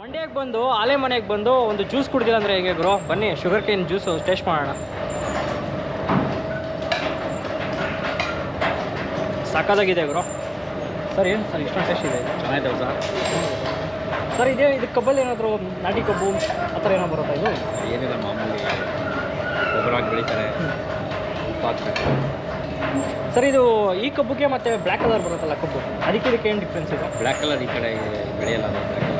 ಮಂಡ್ಯಕ್ಕೆ ಬಂದು ಆಲೆ ಮನೆಗೆ ಬಂದು ಒಂದು ಜ್ಯೂಸ್ ಕುಡಿದಿಲ್ಲ ಅಂದರೆ ಹೇಗೆ ಬ್ರೋ ಬನ್ನಿ ಶುಗರ್ ಕೇನ್ ಜ್ಯೂಸು ಟೇಸ್ಟ್ ಮಾಡೋಣ. ಸಾಕಾಗಿದೆ ಬ್ರೋ ಸರ್ ಏನು ಸರ್ ಇಷ್ಟೊಂದು ಟೇಸ್ಟ್ ಇದೆ? ಚೆನ್ನಾಗಿದೆ ಸರ್. ಸರ್ ಇದೇ ಇದು ಕಬ್ಬಲ್ಲಿ ಏನಾದರೂ ನಾಟಿ ಕಬ್ಬು ಆ ಥರ ಏನೋ ಬರುತ್ತಾ ಇದು? ಏನಿಲ್ಲ ಮಾಮೂಲಿ ಗೊಬ್ಬರ ಹಾಕಿ ಬೆಳಿತಾರೆ ಸರ್ ಇದು ಈ ಕಬ್ಬುಗೆ ಮತ್ತೆ ಬ್ಲ್ಯಾಕ್ ಕಲರ್ ಬರುತ್ತಲ್ಲ ಕಬ್ಬು? ಅದಕ್ಕೆ ಇದಕ್ಕೆ ಏನು ಡಿಫ್ರೆನ್ಸ್ ಇದೆ? ಬ್ಲ್ಯಾಕ್ ಕಲರ್ ಈ ಕಡೆ ಬೆಳೆಯಲ್ಲ ಬ್ಲ್ಯಾಕ್ ಬ್ಲ್ಯಾಕ್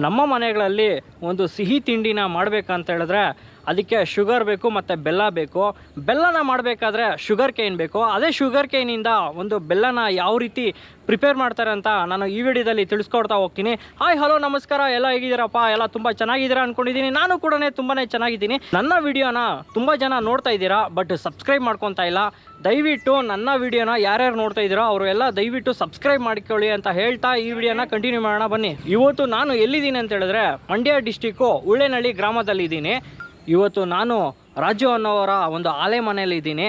ನಮ್ಮ ಮನೆಗಳಲ್ಲಿ ಒಂದು ಸಿಹಿ ತಿಂಡಿನ ಮಾಡಬೇಕಂತ ಹೇಳಿದ್ರೆ ಅದಕ್ಕೆ ಶುಗರ್ ಬೇಕು ಮತ್ತು ಬೆಲ್ಲ ಬೇಕು. ಬೆಲ್ಲನ ಮಾಡಬೇಕಾದ್ರೆ ಶುಗರ್ ಕೇನ್ ಬೇಕು. ಅದೇ ಶುಗರ್ ಕೇನಿಂದ ಒಂದು ಬೆಲ್ಲನ ಯಾವ ರೀತಿ ಪ್ರಿಪೇರ್ ಮಾಡ್ತಾರೆ ಅಂತ ನಾನು ಈ ವಿಡಿಯೋದಲ್ಲಿ ತಿಳಿಸ್ಕೊಡ್ತಾ ಹೋಗ್ತೀನಿ. ಹಾಯ್ ಹಲೋ ನಮಸ್ಕಾರ. ಎಲ್ಲ ಹೇಗಿದ್ದೀರಪ್ಪ? ಎಲ್ಲ ತುಂಬ ಚೆನ್ನಾಗಿದ್ದೀರಾ ಅಂದ್ಕೊಂಡಿದ್ದೀನಿ ನಾನು ಕೂಡ ತುಂಬಾ ಚೆನ್ನಾಗಿದ್ದೀನಿ. ನನ್ನ ವಿಡಿಯೋನ ತುಂಬ ಜನ ನೋಡ್ತಾ ಇದ್ದೀರಾ, ಬಟ್ ಸಬ್ಸ್ಕ್ರೈಬ್ ಮಾಡ್ಕೊತಾ ಇಲ್ಲ. ದಯವಿಟ್ಟು ನನ್ನ ವಿಡಿಯೋನ ಯಾರ್ಯಾರು ನೋಡ್ತಾ ಇದ್ದೀರೋ ಅವರು ಎಲ್ಲ ದಯವಿಟ್ಟು ಸಬ್ಸ್ಕ್ರೈಬ್ ಮಾಡ್ಕೊಳ್ಳಿ ಅಂತ ಹೇಳ್ತಾ ಈ ವಿಡಿಯೋನ ಕಂಟಿನ್ಯೂ ಮಾಡೋಣ ಬನ್ನಿ. ಇವತ್ತು ನಾನು ಎಲ್ಲಿದ್ದೀನಿ ಅಂತ ಹೇಳಿದ್ರೆ, ಮಂಡ್ಯ ಡಿಸ್ಟಿಕ್ಕು ಉಳ್ಳೆನಹಳ್ಳಿ ಗ್ರಾಮದಲ್ಲಿದ್ದೀನಿ. ಇವತ್ತು ನಾನು ರಾಜು ಅನ್ನೋವರ ಒಂದು ಆಲೆ ಮನೆಯಲ್ಲಿ ಇದ್ದೀನಿ.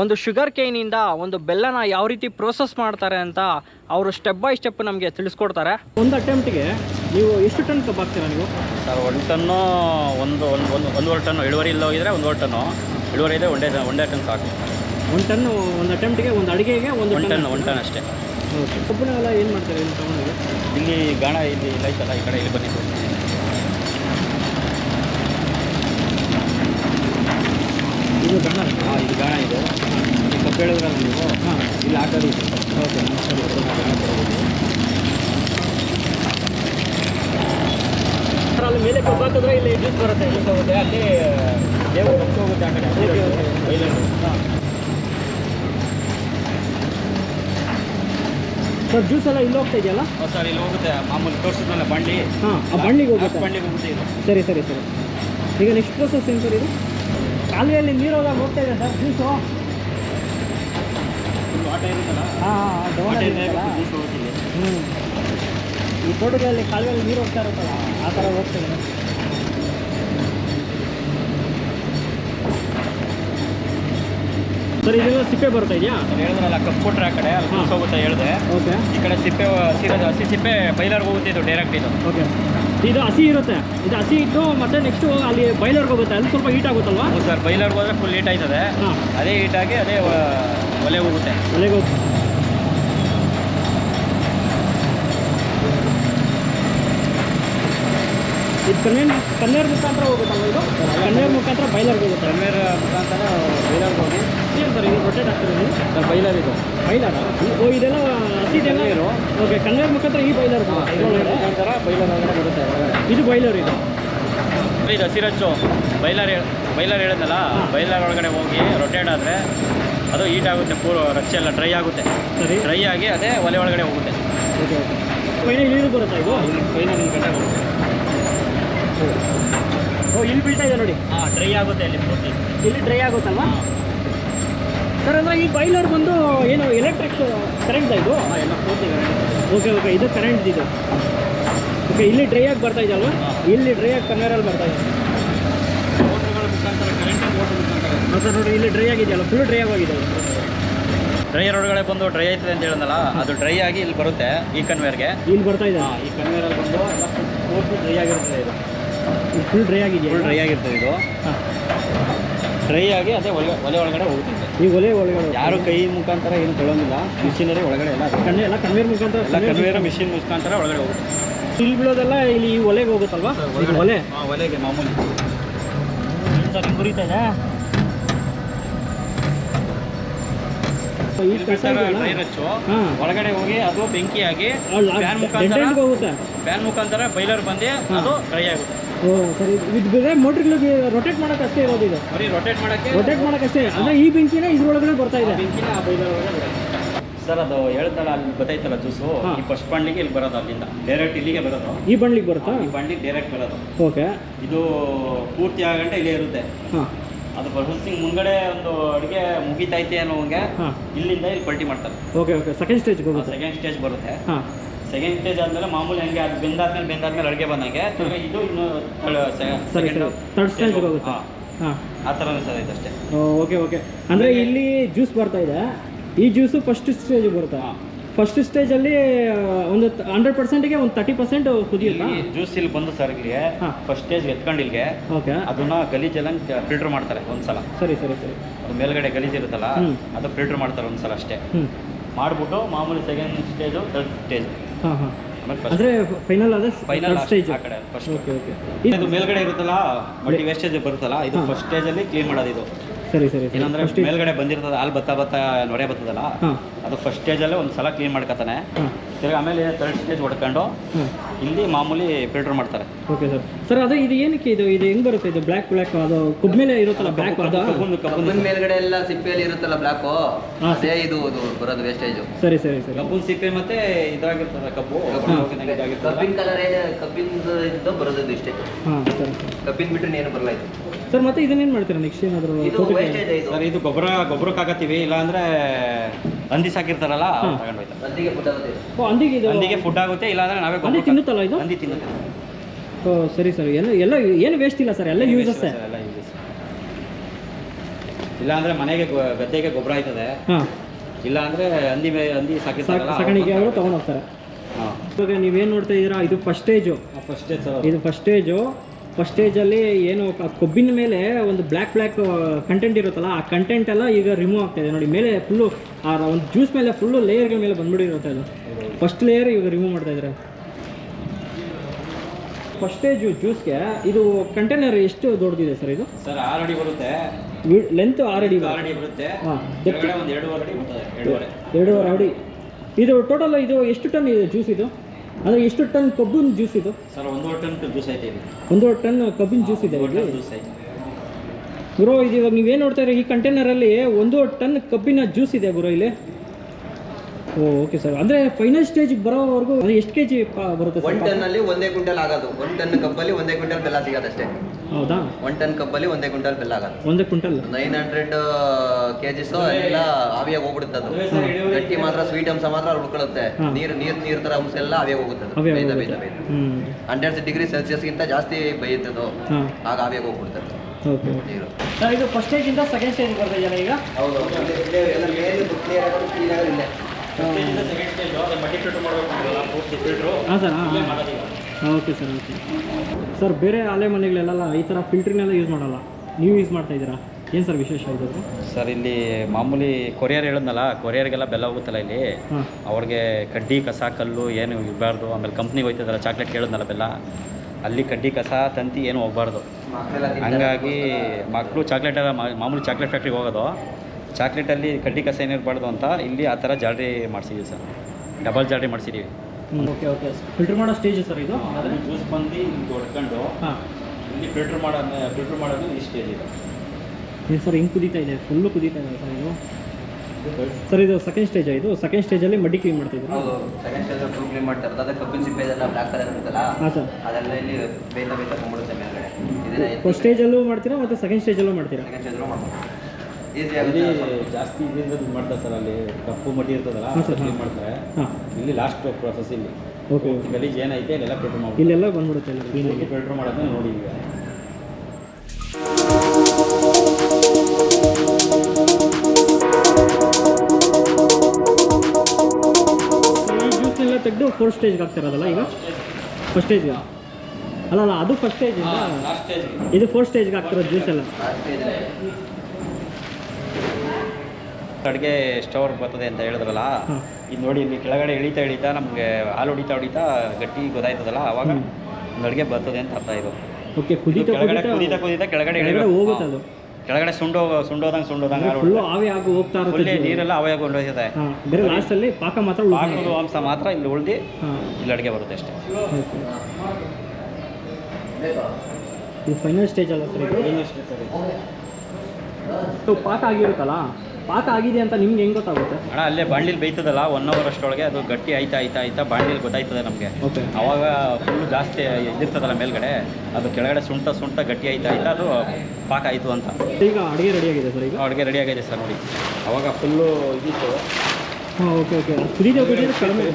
ಒಂದು ಶುಗರ್ ಕೇನಿಂದ ಒಂದು ಬೆಲ್ಲನ ಯಾವ ರೀತಿ ಪ್ರೋಸೆಸ್ ಮಾಡ್ತಾರೆ ಅಂತ ಅವರು ಸ್ಟೆಪ್ ಬೈ ಸ್ಟೆಪ್ ನಮಗೆ ತಿಳಿಸ್ಕೊಡ್ತಾರೆ. ಒಂದು ಅಟೆಂಪ್ಟಿಗೆ ನೀವು ಎಷ್ಟು ಟನ್ ಕಬ್ಬು ಹಾಕ್ತೀರಾ ನೀವು? ಸರ್ ಒಂದು ಟನ್ನು ಒಂದು ಒಂದು ಒಂದು ಒಂದೂವರೆ ಟನ್ನು ಇಳುವರಿ ಇಲ್ಲ ಹೋಗಿದ್ರೆ ಒಂದೂವರೆ ಟನ್ನು. ಇಳುವರಿ ಇದೆ ಒಂದೇ ಒಂದೇ ಟನ್ ಸಾಕು. ಒಂದು ಟನ್ನು ಒಂದು ಅಟೆಂಪ್ಟಿಗೆ ಒಂದು ಅಡುಗೆಗೆ ಒಂದು ಒಂದು ಟನ್ ಒಂದು ಟನ್ ಅಷ್ಟೇ. ಓಕೆ. ಕಬ್ಬನೆಲ್ಲ ಏನು ಮಾಡ್ತಾರೆ ಇಲ್ಲಿ ತಗೊಂಡೋಗಿ ಇಲ್ಲಿ ಗಾಣ ಇಲ್ಲಿ ಇಲ್ಲ ಐತಲ್ಲ ಈ ಕಡೆ ಇಲ್ಲಿ ಬನ್ನಿ ಇದು ಗಣ ಹಾಂ ಇದು ಗಾಣ ಇದು. ಕಬ್ಬು ಹೇಳಿದ್ರಲ್ಲ ನೀವು? ಹಾಂ ಇಲ್ಲಿ ಹಾಕೋದು ಇದು. ಓಕೆ ಸರಿ, ಅಲ್ಲಿ ಮೇಲೆ ಕಬ್ಬು ಹಾಕಿದ್ರೆ ಇಲ್ಲಿ ಜ್ಯೂಸ್ ಬರುತ್ತೆ ಜ್ಯೂಸ್ ಹೋಗುತ್ತೆ. ಅಲ್ಲಿ ದೇವರು ಹೋಗುತ್ತೆ ಆ ಕಡೆ. ಸರ್ ಜ್ಯೂಸ್ ಎಲ್ಲ ಇಲ್ಲಿ ಹೋಗ್ತಾ ಇದೆಯಲ್ಲ? ಸರ್ ಇಲ್ಲಿ ಹೋಗುತ್ತೆ. ಮಾಮೂಲಿ ತೋರಿಸಿದ್ಮೇಲೆ ಬಂಡಿ. ಹಾಂ ಆ ಬಂಡಿಗೆ ಹೋಗುತ್ತೆ. ಬಂಡಿಗೆ ಹೋಗುತ್ತೆ ಸರಿ ಸರಿ ಸರಿ. ಈಗ ನೆಕ್ಸ್ಟ್ ಪ್ರೋಸೆಸ್ ಏನು ಸರ್ ಇದು? ಕಾಲುವೆಯಲ್ಲಿ ನೀರು ಹೋದಾಗ ಹೋಗ್ತಾ ಇದೆ ಸರ್ ಜ್ಯೂಸು. ಹ್ಞೂ ಈ ತೋಟದಲ್ಲಿ ಕಾಲುವೆಯಲ್ಲಿ ನೀರು ಹೋಗ್ತಾ ಇರುತ್ತಲ್ಲ ಆ ಥರ ಹೋಗ್ತದೆ ಸರ್ ಇದೆಲ್ಲ ಸಿಪ್ಪೆ ಬರ್ತಾ ಇದೆಯಾ? ನಾನು ಹೇಳಿದ್ರಲ್ಲ ಕಪ್ಪು ಕೊಟ್ರೆ ಆ ಕಡೆ ಅಲ್ಲಿ ಹೋಗುತ್ತೆ ಹೇಳಿದೆ. ಓಕೆ. ಈ ಕಡೆ ಸಿಪ್ಪೆ ಸಿಗೋದು ಹಸಿ ಸಿಪ್ಪೆ ಬೈಲರ್ಗೆ ಹೋಗುತ್ತೆ ಇದು ಡೈರೆಕ್ಟ್ ಇದು. ಓಕೆ. ಇದು ಹಸಿ ಇರುತ್ತೆ. ಇದು ಹಸಿ ಇಟ್ಟು ಮತ್ತೆ ನೆಕ್ಸ್ಟ್ ಅಲ್ಲಿ ಬೈಲರ್ಗೆ ಹೋಗುತ್ತೆ. ಅಲ್ಲಿ ಸ್ವಲ್ಪ ಹೀಟ್ ಆಗುತ್ತಲ್ವಾ? ಸರ್ ಬೈಲರ್ಗೆ ಹೋದ್ರೆ ಫುಲ್ ಹೀಟ್ ಆಯ್ತದೆ. ಅದೇ ಅದೇ ಹೀಟಾಗಿ ಅದೇ ಒಲೆ ಹೋಗುತ್ತೆ. ಒಲೆಗೆ ಹೋಗಿ ಇದು ಕನ್ನೇರ್ ಕನ್ನೇರ್ ಮುಖಾಂತರ ಹೋಗುತ್ತಲ್ಲ ಇದು? ಕನ್ವೇರ್ ಮುಖಾಂತರ ಬೈಲರ್ ಹೋಗುತ್ತೆ ಕನ್ವೇರ್ ಮುಖಾಂತರ ಬೈಲರ್ಗೆ ಹೋಗಿ. ಏನು ಸರ್ ಇದು ರೊಟೇಟ್ ಆಗ್ತದೆ ಸರ್ ಬೈಲರ್ ಇದು. ಬೈಲರ್? ಓ ಇದೆಲ್ಲ ಹಸಿದೆಲ್ಲ? ಇರೋ ಓಕೆ ಕನ್ವೇರ್ ಮುಖಾಂತರ ಈ ಬೈಲರ್ ಕನ್ವೇರ್ ಮುಖಾಂತರ ಬೈಲರ್ ಒಳಗಡೆ ಬರುತ್ತೆ. ಇದು ಬೈಲರ್ ಇದು? ಇದು ಹಸಿರಚ್ಚು. ಬೈಲರ್ ಬೈಲರ್ ಹೇಳಿದ್ನಲ್ಲ. ಬೈಲರ್ ಒಳಗಡೆ ಹೋಗಿ ರೊಟೇಟ್ ಆದರೆ ಅದು ಹೀಟ್ ಆಗುತ್ತೆ ಪೂರ್ ರಚ್ಚೆ ಎಲ್ಲ ಡ್ರೈ ಆಗುತ್ತೆ. ಸರಿ. ಡ್ರೈ ಆಗಿ ಅದೇ ಒಲೆ ಒಳಗಡೆ ಹೋಗುತ್ತೆ. ಓಕೆ ಓಕೆ ಫೈನಲ್ ನೀರು ಬರುತ್ತೆ ಇದು? ಫೈನಲ್ ಗಂಟೆ ಹೋಗುತ್ತೆ ಓ ಇಲ್ಲಿ ಬೀಳ್ತಾ ಇದೆ ನೋಡಿ. ಹಾಂ ಡ್ರೈ ಆಗುತ್ತೆ ಅಲ್ಲಿ ಪೂರ್ತಿ ಇಲ್ಲಿ ಡ್ರೈ ಆಗುತ್ತಲ್ವಾ? ಸರ್ ಅಂದರೆ ಈ ಬೈಲರ್ ಬಂದು ಏನು ಎಲೆಕ್ಟ್ರಿಕ್ ಕರೆಂಟ್ ಇದು? ಎಲ್ಲ ಪೂರ್ತಿ ಓಕೆ ಓಕೆ ಇದು ಕರೆಂಟ್ ಇದು. ಓಕೆ ಇಲ್ಲಿ ಡ್ರೈ ಆಗಿ ಬರ್ತಾ ಇದೆ ಅಲ್ವಾ? ಇಲ್ಲಿ ಡ್ರೈ ಆಗಿ ಕನ್ನಡಲ್ಲಿ ಬರ್ತಾ ಇದೆ. ಹಾಂ ಸರ್ ನೋಡಿ ಇಲ್ಲಿ ಡ್ರೈ ಆಗಿದೆಯಲ್ಲ ಫುಲ್ ಡ್ರೈ ಆಗಿದೆ ಡ್ರೈ ರೋಡ್ಗಳೇ ಬಂದು ಡ್ರೈ ಆಯ್ತದೆ ಅಂತ ಹೇಳಿದ್ನಲ್ಲ ಅದು ಡ್ರೈ ಆಗಿ ಇಲ್ಲಿ ಬರುತ್ತೆ ಈ ಕನ್ವೇರ್ಗೆ ಇಲ್ಲಿ ಬರ್ತಾ ಇದೆ. ಈ ಕನ್ವೇರಲ್ಲಿ ಬಂದು ಡ್ರೈ ಆಗಿರುತ್ತೆ ಇದು. ಫುಲ್ ಡ್ರೈ ಆಗಿದೆ ಫುಲ್ ಡ್ರೈ ಆಗಿರ್ತದೆ ಇದು. ಡ್ರೈ ಆಗಿ ಅದೇ ಒಲೆ ಒಲೆ ಒಳಗಡೆ ಹೋಗುತ್ತೆ ಈ ಒಲೆ ಒಳಗಡೆ ಯಾರು ಕೈ ಮುಖಾಂತರ ಏನು ತೊಳಂಗಿಲ್ಲ. ಮಿಷಿನರಿ ಒಳಗಡೆ ಎಲ್ಲ ಕಣ್ಣು ಎಲ್ಲ ಕನ್ವೇರ್ ಮುಖಾಂತರ ಎಲ್ಲ ಕನ್ವೇರ್ ಮಿಷಿನ್ ಮುಖಾಂತರ ಒಳಗಡೆ ಹೋಗುತ್ತೆ. ಇಲ್ಲಿ ಬೀಳೋದೆಲ್ಲ ಇಲ್ಲಿ ಈ ಒಲೆಗೆ ಹೋಗುತ್ತಲ್ವಾ? ಒಲೆ? ಒಲೆಗೆ ಮಾಮೂಲಿ. ಸರಿ ಮುರಿತಾ ಇದೆ ಈ ಇಲ್ಲಿ ಕಸ ಬಿಡ್ತಾರೆ ಇದೆಯಲ್ಲ? ಡ್ರೈ ರಚ್ಚು ಹಾ. ಒಳಗಡೆ ಹೋಗಿ ಅದು ಬೆಂಕಿ ಆಗಿ ಬ್ಯಾನ್ ಫ್ಯಾನ್ ಮುಖಾಂತರ ಫ್ಯಾನ್ ಮುಖಾಂತರ ಬೈಲರ್ ಬಂದು ಅದು ಡ್ರೈ ಆಗುತ್ತೆ. ಓ ಸರಿ. ಇದು ಬೇರೆ ಮೋಟ್ರ್ಗಳಿಗೆ ರೊಟೇಟ್ ಮಾಡಕ್ಕೆ ಅಷ್ಟೇ ಇರೋದು ಇದು? ಬರೀ ರೊಟೇಟ್ ಮಾಡಕ್ಕೆ? ರೊಟೇಟ್ ಮಾಡಕ್ಕೆ ಅಷ್ಟೇ. ಅಂದ್ರೆ ಈ ಬೆಂಕಿನ ಇದ್ರೊಳಗಡೆ ಬರ್ತಾ ಇದೆ. ಬೆಂಕಿನ ಬೈಲರ್ ಒಳಗಡೆ. ಸರ್ ಅದು ಹೇಳ್ದಲ್ಲ ಅಲ್ಲಿ ಗೊತ್ತಾಯ್ತಲ್ಲ ಜ್ಯೂಸು? ಈ ಫಸ್ಟ್ ಬಂಡ್ಲಿಗೆ ಇಲ್ಲಿ ಬರೋದು ಅಲ್ಲಿಂದ. ಡೈರೆಕ್ಟ್ ಇಲ್ಲಿಗೆ ಬರೋದು. ಈ ಬಂಡ್ಲಿಗೆ ಬರುತ್ತಾ? ಈ ಬಂಡ್ಲಿಗೆ ಡೈರೆಕ್ಟ್ ಬರೋದು. ಓಕೆ. ಇದು ಪೂರ್ತಿ ಆಗಂಟೆ ಇಲ್ಲೇ ಇರುತ್ತೆ. ಹಾಂ. ಅದು ಪ್ರೊಸೆಸಿಂಗ್ ಮುಂಗಡೆ ಒಂದು ಅಡುಗೆ ಮುಗಿತೈತೆ ಅನ್ನೋಂಗೆ ಹಾಂ. ಇಲ್ಲಿಂದ ಇಲ್ಲಿ ಪಲ್ಟಿ ಮಾಡ್ತಾರೆ. Okay okay. ಸೆಕೆಂಡ್ ಸ್ಟೇಜ್ಗೆ ಹೋಗುತ್ತೆ ಸೆಕೆಂಡ್ ಸ್ಟೇಜ್ ಬರುತ್ತೆ. ಹಾಂ. ಸೆಕೆಂಡ್ ಸ್ಟೇಜ್ ಆದ್ಮೇಲೆ ಮಾಮೂಲಿ ಹಂಗೆ ಅದು ಬೆಂದಾದ್ಮೇಲೆ ಬೆಂದಾದ್ಮೇಲೆ ಅಡುಗೆ ಬಂದಂಗೆ ತಿರ್ಗಾ ಇದು ಇನ್ನು ಸರಿ ಸ್ಟೇಜ್ ಹೋಗುತ್ತೆ. ಹಾಂ. ಆ ಥರನೇ ಸರ್ ಇದಷ್ಟೇ ಓಕೆ ಓಕೆ ಅಂದರೆ ಇಲ್ಲಿ ಜ್ಯೂಸ್ ಬರ್ತಾ ಇದೆ. ಈ ಜ್ಯೂಸು ಫಸ್ಟ್ ಸ್ಟೇಜ್ ಬರುತ್ತೆ. ಹಾಂ. ಫಸ್ಟ್ ಸ್ಟೇಜಲ್ಲಿ ಒಂದು ಹಂಡ್ರೆಡ್ ಪರ್ಸೆಂಟಿಗೆ ಒಂದು ತರ್ಟಿ ಪರ್ಸೆಂಟ್ ಕುದಿಯುತ್ತಾ? ಜ್ಯೂಸ್ ಇಲ್ಲಿ ಬಂದು ಸರ್ ಇಲ್ಲಿಗೆ ಹಾ. ಫಸ್ಟ್ ಸ್ಟೇಜ್ ಎತ್ಕೊಂಡು ಇಲ್ಲಿಗೆ ಓಕೆ ಅದನ್ನ ಗಲೀಜೆಲ್ಲ ಫಿಲ್ಟರ್ ಮಾಡ್ತಾರೆ ಒಂದ್ಸಲ. ಸರಿ ಸರಿ ಸರಿ. ಅದು ಮೇಲ್ಗಡೆ ಗಲೀಜ್ ಇರುತ್ತಲ್ಲ. ಅದು ಫಿಲ್ಟರ್ ಮಾಡ್ತಾರೆ ಒಂದ್ಸಲ ಅಷ್ಟೇ. ಮಾಡಿಬಿಟ್ಟು ಮಾಡ್ಬಿಟ್ಟು ಮಾಮೂಲಿ ಸೆಕೆಂಡ್ ಸ್ಟೇಜು ಥರ್ಡ್ ಸ್ಟೇಜ್ ಹಾಂ ಹಾಂ. ಫಸ್ಟ್ ಫೈನಲ್ ಅದೇ ಫೈನಲ್ ಸ್ಟೇಜ್ ಆ ಕಡೆ ಫಸ್ಟ್ ಓಕೆ ಓಕೆ ಇದು ಮೇಲ್ಗಡೆ ಇರುತ್ತಲ್ಲ ಮಲ್ಟಿ ವೇಸ್ಟೇಜ್ ಬರುತ್ತಲ್ಲ ಇದು. ಫಸ್ಟ್ ಸ್ಟೇಜಲ್ಲಿ ಕ್ಲೀನ್ ಮಾಡೋದು ಇದು. ಸರಿ ಸರಿ ಏನಂದ್ರೆ ಮೇಲ್ಗಡೆ ಬಂದಿರ್ತದೆ ಅಲ್ಲಿ ಬತ್ತಾ ಬತ್ತಾ ನೊರೆ ಬರ್ತದಲ್ಲ ಅದು ಫಸ್ಟ್ ಸ್ಟೇಜ್ ಸ್ಟೇಜಲ್ಲೇ ಒಂದು ಸಲ ಕ್ಲೀನ್ ಮಾಡ್ಕೊತಾನೆ. ತಿರ್ಗಿ ಆಮೇಲೆ ತರ್ಡ್ ಸ್ಟೇಜ್ ಹೊಡ್ಕೊಂಡು ಇಲ್ಲಿ ಮಾಮೂಲಿ ಫಿಲ್ಟರ್ ಮಾಡ್ತಾರೆ. ಓಕೆ ಸರ್ ಸರ್ ಅದು ಇದು ಏನಕ್ಕೆ ಇದು ಇದು ಹೆಂಗ್ ಬರುತ್ತೆ ಇದು? ಬ್ಲಾಕ್ ಬ್ಲಾಕ್ ಅದು ಕುಬ್ ಮೇಲೆ ಇರುತ್ತಲ್ಲ ಬ್ಲ್ಯಾಕ್ ಅದು? ಕಬ್ಬನ್ ಮೇಲ್ಗಡೆ ಎಲ್ಲ ಸಿಪ್ಪೆಯಲ್ಲಿ ಇರುತ್ತಲ್ಲ ಬ್ಲಾಕ್ ಅದೇ ಇದು ಅದು ಬರೋದು ವೇಸ್ಟೇಜ್ ಸರಿ ಸರಿ ಸರಿ. ಕಬ್ಬನ್ ಸಿಪ್ಪೆ ಮತ್ತೆ ಇದಾಗಿರ್ತದೆ ಕಬ್ಬು. ಕಬ್ಬಿನ ಕಲರ್ ಏನೇ ಕಬ್ಬಿನ ಇದ್ದ ಬರೋದು ಇಷ್ಟೇ. ಹಾಂ ಸರಿ ಸರಿ. ಕಬ್ಬಿನ ಬಿಟ್ಟರೆ ಏನು ಬರಲ್ಲ ಇದು. ಸರ್ ಮತ್ತೆ ಇದನ್ನೇನು ಮಾಡ್ತೀರಾ ನೆಕ್ಸ್ಟ್ ಏನಾದರೂ ಇದು ವೇಸ್ಟೇಜ್ ಇದು. ಸರ್ ಇದು ಗೊಬ್ಬರ ಗೊಬ್ಬರಕ್ಕೆ ಹಾಕತ್ತೀವಿ ಇಲ್ಲ ಅಂದ್ರೆ ಹಂದಿ ಸಾಕಿರ್ತಾರಲ್ಲ ಅವ್ರು ಹಾ. ತಗೊಂಡು ಹೋಯ್ತಾರೆ. ಓ ಹಂದಿಗೆ ಇದು ಹಂದಿಗೆ ಫುಡ್ ಆಗುತ್ತೆ ಇಲ್ಲ ಅಂದ್ರೆ ನಾವೇ ಹಂದಿ ಗೊಬ್ಬರ ತಿನ್ನುತ್ತಲ್ಲ ಇದು? ಹಂದಿ ತಿನ್ನುತ್ತೆ. ಓ ಸರಿ ಸರ್ ಎಲ್ಲ ಎಲ್ಲ ಏನು ವೇಸ್ಟ್ ಇಲ್ಲ ಸರ್ ಎಲ್ಲ ಯೂಸಸ್ ಎಲ್ಲ ಯೂಸಸ್ ಇಲ್ಲ ಅಂದ್ರೆ ಮನೆಗೆ ಗೊ- ಗದ್ದೆಗೆ ಗೊಬ್ಬರ ಆಯ್ತದೆ. ಹಾಂ. ಇಲ್ಲ ಅಂದ್ರೆ ಹಂದಿ ಮೇ ಹಂದಿ ಸಾಕಿರ್ತಾರಲ್ಲ ಸಾಕಾಣಿಕೆ ಅವರು ತೊಗೊಂಡು ಹೋಗ್ತಾರೆ. ಇವಾಗ ನೀವೇನು ನೋಡ್ತಾ ಇದ್ದೀರಾ ಇದು ಫಸ್ಟ್ ಸ್ಟೇಜು ಫಸ್ಟ್ ಇದು ಫಸ್ಟ್ ಸ್ಟೇಜು ಫಸ್ಟ್ ಸ್ಟೇಜಲ್ಲಿ ಏನು ಕೊಬ್ಬಿನ ಮೇಲೆ ಒಂದು ಬ್ಲ್ಯಾಕ್ ಬ್ಲ್ಯಾಕ್ ಕಂಟೆಂಟ್ ಇರುತ್ತಲ್ಲ ಆ ಕಂಟೆಂಟ್ ಎಲ್ಲ ಈಗ ರಿಮೂವ್ ಆಗ್ತಾಯಿದೆ ಇದೆ. ನೋಡಿ ಮೇಲೆ ಫುಲ್ಲು ಆ ಒಂದು ಜ್ಯೂಸ್ ಮೇಲೆ ಫುಲ್ಲು ಲೇಯರ್ಗಳ ಮೇಲೆ ಬಂದ್ಬಿಟ್ಟಿರುತ್ತೆ ಅದು. ಫಸ್ಟ್ ಲೇಯರ್ ಈಗ ರಿಮೂವ್ ಮಾಡ್ತಾ ಇದ್ದಾರೆ ಫಸ್ಟ್ ಸ್ಟೇಜು ಜ್ಯೂಸ್ಗೆ ಇದು ಕಂಟೈನರ್ ಎಷ್ಟು ದೊಡ್ಡದಿದೆ ಸರ್ ಇದು? ಸರ್ ಆರು ಅಡಿ ಬರುತ್ತೆ. ಲೆಂತ್ ಆರ್ ಅಡಿ ಬರುತ್ತೆ. ಹಾಂ ಎರಡೂವರೆ ಅಡಿ ಎರಡೂವರೆ. ಅಡಿ. ಇದು ಟೋಟಲ್ ಇದು ಎಷ್ಟು ಟನ್ ಇದೆ ಜ್ಯೂಸ್ ಇದು? ಅಂದರೆ ಎಷ್ಟು ಟನ್ ಕಬ್ಬಿನ ಜ್ಯೂಸ್ ಇದು? ಸರ್ ಒಂದೂವರೆ ಟನ್ ಜ್ಯೂಸ್ ಐತೆ ಇಲ್ಲಿ. ಒಂದೂವರೆ ಟನ್ ಕಬ್ಬಿನ ಜ್ಯೂಸ್ ಇದೆ ಒಂದೂವರೆ ಇಲ್ಲಿ? ಟನ್ ಜ್ಯೂಸ್ ಐತೆ. ಗುರು ಇದು ಇವಾಗ ನೀವೇನು ನೋಡ್ತಾ ಇರೋ ಈ ಕಂಟೈನರಲ್ಲಿ ಒಂದು ಟನ್ ಕಬ್ಬಿನ ಜ್ಯೂಸ್ ಇದೆ ಗುರು ಇಲ್ಲಿ. ಓಕೆ ಸರ್ ಅಂದರೆ ಫೈನಲ್ ಸ್ಟೇಜಿಗೆ ಬರೋವರೆಗೂ ಅದು ಎಷ್ಟು ಕೆ ಜಿ ಬರುತ್ತೆ ಒನ್ ಸರ್ ಟನ್ ಅಲ್ಲಿ ಒಂದೇ ಕ್ವಿಂಟಲ್ ಆಗೋದು. ಒನ್ ಟನ್ ಕಬ್ಬಲ್ಲಿ ಒಂದೇ ಕ್ವಿಂಟಲ್ ಬೆಲ್ಲ ಸಿಗೋದು ಅಷ್ಟೇ ಹೌದಾ? ಒನ್ ಟನ್ ಕಬ್ಬಲ್ಲಿ ಒಂದೇ ಕ್ವಿಂಟಲ್ ಬೆಲ್ಲ ಆಗೋದು. ಒಂದೇ ಕ್ವಿಂಟಲ್ ನೈನ್ ಹಂಡ್ರೆಡ್ ಕೆಜಿಸ್ ಎಲ್ಲ ಆವಿಯಾಗಿ ಹೋಗ್ಬಿಡುತ್ತೆ ಅದು. ಗಟ್ಟಿ ಮಾತ್ರ ಸ್ವೀಟ್ ಅಂಶ ಮಾತ್ರ ಉಳ್ಕೊಳ್ಳುತ್ತೆ. ನೀರ್ ನೀರು ನೀರ್ ತರ ಅಂಶ ಎಲ್ಲ ಆವಿಯಾಗಿ ಹೋಗುತ್ತೆ ಅದು. ಹ್ಞೂ ಹಂಡ್ರೆಡ್ ಡಿಗ್ರಿ ಸೆಲ್ಸಿಯಸ್ ಗಿಂತ ಜಾಸ್ತಿ ಬೈಯುತ್ತೆ ಅದು. ಹಾಂ. ಆಗ ಆವಿಯಾಗಿ ಹೋಗ್ಬಿಡುತ್ತೆ ಓಕೆ ಓಕೆ. ನೀರು. ಸರ್ ಇದು ಫಸ್ಟ್ ಸ್ಟೇಜಿಂದ ಸೆಕೆಂಡ್ ಸ್ಟೇಜ್ ಬರ್ತಾ ಇದೆಯಲ್ಲ ಈಗ? ಹೌದು. ಎಲ್ಲ ಮೇಲೆ ಕ್ಲಿಯರ್ ಆಗಿ ಕ್ಲೀನ್ ಆಗೋದು ಹಾಂ. ಸರ್ ಹಾಂ ಓಕೆ ಸರ್ ಓಕೆ. ಸರ್ ಬೇರೆ ಆಲೆ ಮನೆಗಳೆಲ್ಲ ಈ ಥರ ಫಿಲ್ಟ್ರಿನೆಲ್ಲ ಯೂಸ್ ಮಾಡಲ್ಲ. ನೀವು ಯೂಸ್ ಮಾಡ್ತಾ ಇದ್ದೀರಾ? ಏನು ಸರ್ ವಿಶೇಷ ಇದು ಸರ್ ಇಲ್ಲಿ ಮಾಮೂಲಿ ಕೊರಿಯರ್ ಹೇಳಿದ್ನಲ್ಲ ಕೊರಿಯರ್ಗೆಲ್ಲ ಬೆಲ್ಲ ಹೋಗುತ್ತಲ್ಲ ಇಲ್ಲಿ. ಅವ್ರಿಗೆ ಕಡ್ಡಿ ಕಸ ಕಲ್ಲು ಏನು ಇರಬಾರ್ದು. ಆಮೇಲೆ ಕಂಪ್ನಿಗೆ ಹೋಯ್ತದಲ್ಲ ಚಾಕ್ಲೇಟ್ ಹೇಳಿದ್ನಲ್ಲ ಬೆಲ್ಲ. ಅಲ್ಲಿ ಕಡ್ಡಿ ಕಸ ತಂತಿ ಏನು ಹೋಗ್ಬಾರ್ದು. ಹಂಗಾಗಿ ಮಕ್ಕಳು ಚಾಕ್ಲೇಟ್ ಮಾಮೂಲಿ ಚಾಕ್ಲೇಟ್ ಫ್ಯಾಕ್ಟ್ರಿಗೆ ಹೋಗೋದು. ಚಾಕ್ಲೇಟಲ್ಲಿ ಕಡ್ಡಿ ಕಸ ಏನಿರಬಾರ್ದು ಅಂತ ಇಲ್ಲಿ ಆ ಥರ ಜಾಡ್ರಿ ಮಾಡಿಸಿದ್ದೀವಿ ಸರ್. ಡಬಲ್ ಜಾಲ್ರಿ ಮಾಡಿಸಿದ್ದೀವಿ ಓಕೆ ಓಕೆ ಫಿಲ್ಟರ್ ಮಾಡೋ ಸ್ಟೇಜ್ ಸರ್ ಇದು? ಅದನ್ನು ಜ್ಯೂಸ್ ಬಂದು ಹಿಂಗೆ ಹೊಡ್ಕೊಂಡು ಹಾಂ. ಇಲ್ಲಿ ಫಿಲ್ಟರ್ ಮಾಡೋ ಫಿಲ್ಟರ್ ಮಾಡೋದು ಈ ಸ್ಟೇಜ್ ಇದೆ. ಇದು ಸರ್ ಹಿಂಗೆ ಕುದೀತಾ ಇದೆ. ಫುಲ್ಲು ಕುದೀತಾ ಇದೆ ಸರ್ ಇದು? ಸರ್ ಇದು ಸೆಕೆಂಡ್ ಸ್ಟೇಜ್ ಇದು? ಸೆಕೆಂಡ್ ಸ್ಟೇಜಲ್ಲಿ ಮಡಿ ಕ್ಲೀನ್ ಮಾಡ್ತಿದ್ರು ಹೌದು ಸೆಕೆಂಡ್ ಸ್ಟೇಜ್ ಫುಲ್ ಕ್ಲೀನ್ ಮಾಡ್ತಾರೆ ಅದೇ ಕಬ್ಬಿನ ಸಿಪ್ಪೆ ಇದೆಲ್ಲ ಬ್ಲಾಕ್ ಕಲರ್ ಇರುತ್ತಲ್ಲ? ಹಾಂ ಸರ್. ಅದೆಲ್ಲ ಇಲ್ಲಿ ಬೇಯ್ತಾ ಬೇಯ್ತಾ ಕೊಂಡ್ಬಿಡುತ್ತೆ ಮೇಲ್ಗಡೆ. ಫಸ್ಟ್ ಸ್ಟೇಜಲ್ಲೂ ಮಾಡ್ತೀರಾ ಮತ್ತು ಸೆಕೆಂಡ್ ಸ್ಟೇಜಲ್ಲೂ ಮಾಡ್ತೀರಾ? ಸೆಕೆಂಡ್ ಸ್ಟೇಜಲ್ಲೂ ಮಾಡ್ತೀರಾ ಅಲ್ಲಿ ಆಗುತ್ತೆ. ಜಾಸ್ತಿ ಇದರಿಂದ ಇದು ಮಾಡ್ತಾರೆ ಸರ್ ಅಲ್ಲಿ. ಕಪ್ಪು ಮಟ್ಟಿ ಇರ್ತದಲ್ಲ ಕ್ಲೀನ್ ಮಾಡ್ತಾರೆ. ಹಾಂ. ಇಲ್ಲಿ ಲಾಸ್ಟ್ ಪ್ರೊಸೆಸ್ ಇಲ್ಲಿ. ಓಕೆ ಓಕೆ ಗಲೀಜ್ ಏನೈತೆ ಅಲ್ಲೆಲ್ಲ ಫಿಲ್ಟರ್ ಮಾಡಿ ಇಲ್ಲೆಲ್ಲ ಬಂದ್ಬಿಡುತ್ತೆ ಇಲ್ಲಿ ಕ್ಲೀನಾಗಿ ಫಿಲ್ಟರ್ ಮಾಡೋದನ್ನ ನೋಡಿ ಈಗ ಈ ಜ್ಯೂಸ್ನೆಲ್ಲ ತೆಗೆದು ಫೋರ್ ಸ್ಟೇಜ್ಗೆ ಹಾಕ್ತಿರೋದಲ್ಲ ಈಗ? ಫಸ್ಟ್ ಸ್ಟೇಜ್ಗೆ ಅಲ್ಲ ಅಲ್ಲ ಅದು ಫಸ್ಟ್ ಸ್ಟೇಜ್ ಲಾಸ್ಟ್ ಸ್ಟೇಜ್ ಇದು ಫೋರ್ ಸ್ಟೇಜ್ಗೆ ಹಾಕ್ತಿರೋದು ಜ್ಯೂಸ್ ಎಲ್ಲ. ಅಡುಗೆ ಸ್ಟೋರ್ ಬರ್ತದೆ ಅಂತ ಹೇಳಿದ್ರಲ್ಲ ಇದು ನೋಡಿ ಇಲ್ಲಿ ಕೆಳಗಡೆ ಇಳಿತಾ ಇಳಿತಾ ನಮಗೆ ಹಾಲು ಹೊಡಿತಾ ಹೊಡಿತಾ ಗಟ್ಟಿ ಗೊತ್ತಾಯ್ತದಲ್ಲ ಅವಾಗ. ಒಂದು ಅಡುಗೆ ಬರ್ತದೆ ಅಂತ ಅರ್ಥ ಇದು. ಓಕೆ ಕುದೀತಾ ಕೆಳಗಡೆ ಕುದೀತಾ ಕುದೀತಾ ಕೆಳಗಡೆ ಇಳಿಬೇಕು. ಹೋಗುತ್ತೆ ಅದು. ಕೆಳಗಡೆ ಸುಂಡೋ ಸುಂಡೋದಂಗೆ ಸುಂಡೋದಂಗೆ ಹಾಲು ಫುಲ್ಲು ಆವಿ ಆಗಿ ಹೋಗ್ತಾ ಇರುತ್ತೆ ನೀರೆಲ್ಲ ಅವಾಗ ಬೇರೆ ಲಾಸ್ಟಲ್ಲಿ ಪಾಕ ಮಾತ್ರ ಪಾಕದ ಅಂಶ ಮಾತ್ರ ಇಲ್ಲಿ ಉಳ್ದು ಇಲ್ಲಿ ಅಡುಗೆ ಬರುತ್ತೆ ಅಷ್ಟೇ. ಇದು ಫೈನಲ್ ಸ್ಟೇಜ್ ಅಲ್ಲ ಸರ್ ಇದು? ಇದು ಪಾಕ ಆಗಿರುತ್ತಲ್ಲ? ಪಾಕ ಆಗಿದೆ ಅಂತ ನಿಮ್ಗೆ ಹೆಂಗ್ ಗೊತ್ತಾಗುತ್ತೆ? ಅಣ್ಣ ಅಲ್ಲೇ ಬಾಂಡ್ಲಿಲಿ ಬೇಯ್ತದಲ್ಲ ಒನ್ ಅವರ್ ಅಷ್ಟೊಳಗೆ ಅದು ಗಟ್ಟಿ ಆಯ್ತಾ ಆಯ್ತಾ ಆಯ್ತಾ ಬಾಂಡ್ಲಿಲಿ ಗೊತ್ತಾಯ್ತದೆ ನಮಗೆ. ಓಕೆ ಅವಾಗ ಫುಲ್ ಜಾಸ್ತಿ ಇದಿರ್ತದಲ್ಲ ಮೇಲ್ಗಡೆ ಅದು ಕೆಳಗಡೆ ಸುಂಟ ಸುಂಟ ಗಟ್ಟಿ ಆಯ್ತಾ ಆಯ್ತಾ ಅದು ಪಾಕ ಆಯ್ತು ಅಂತ. ಈಗ ಅಡುಗೆ ರೆಡಿ ಆಗಿದೆ ಸರ್ ಈಗ? ಅಡುಗೆ ರೆಡಿ ಆಗಿದೆ ಸರ್ ನೋಡಿ. ಅವಾಗ ಫುಲ್ಲು ಇದಿತ್ತು. ಹಾಂ ಓಕೆ ಓಕೆ ಕಡಿಮೆ.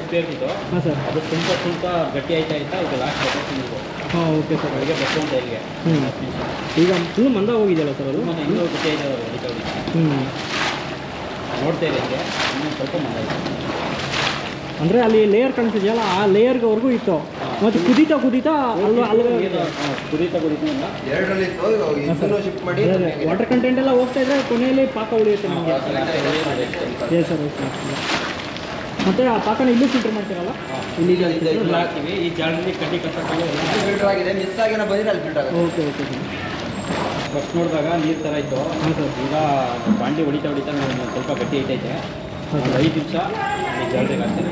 ಹಾಂ ಸರ್. ಅದು ತುಂಬ ಗಟ್ಟಿ ಆಯ್ತಾ ಆಯ್ತಾ ಇದು ಲಾಸ್ಟ್ ಹಾಂ ಓಕೆ ಸರ್. ಅಡುಗೆ ಬರ್ತದೆ ಅಂತ ಇಲ್ಲಿಗೆ. ಹ್ಞೂ ಈಗ ಫುಲ್ ಮಂದ ಹೋಗಿದೆಯಲ್ಲ ಸರ್ ಅದು? ಇನ್ನೂ ಗಟ್ಟಿ. ಹ್ಞೂ ನೋಡ್ತಾ ಇದೆ ಇನ್ನೊಂದು ಇನ್ನೂ ಸ್ವಲ್ಪ ಮರ ಇತ್ತು ಅಂದರೆ ಅಲ್ಲಿ ಲೇಯರ್ ಕಾಣಿಸಿದೆಯಲ್ಲ ಆ ಲೇಯರ್ವರೆಗೂ ಇತ್ತು. ಮತ್ತು ಕುದೀತಾ ಕುದೀತಾ ಅಲ್ಲೂ ಅಲ್ಲಿ ಕುದೀತಾ ಕುದೀತಾ ಎರಡರಲ್ಲಿ ಇತ್ತು ಇನ್ನೂ ಶಿಫ್ಟ್ ಮಾಡಿ ವಾಟರ್ ಕಂಟೆಂಟ್ ಎಲ್ಲ ಹೋಗ್ತಾ ಇದ್ರೆ ಕೊನೆಯಲ್ಲಿ ಪಾಕ ಉಳಿಯುತ್ತೆ ನಮಗೆ. ಎಸ್ ಸರ್ ಮತ್ತೆ ಮತ್ತು ಆ ಪಾಕನ ಇಲ್ಲೂ ಫಿಲ್ಟರ್ ಮಾಡ್ತೀರಲ್ಲ? ಇಲ್ಲಿ ಹಾಕ್ತೀವಿ. ಈ ಜಾಗದಲ್ಲಿ ಕಟ್ಟಿ ಕಸ ಕಲ್ಲು ಫಿಲ್ಟರ್ ಆಗಿದೆ ಮಿಸ್ ಆಗಿರೋ ಬಂದಿದ್ರೆ ಅಲ್ಲಿ ಫಿಲ್ಟರ್ ಆಗುತ್ತೆ. ಓಕೆ ಓಕೆ ಫಸ್ಟ್ ನೋಡಿದಾಗ ನೀರು ಥರ ಇತ್ತು. ಈಗ ಬಾಂಡಿ ಹೊಡಿತಾ ಹೊಡಿತಾ ನಾನು ಸ್ವಲ್ಪ ಗಟ್ಟಿ ಐತೈತೆ ಹಾಂ ಒಂದು ಐದು ನಿಮಿಷ ನಾನು ಹಾಕ್ತೀನಿ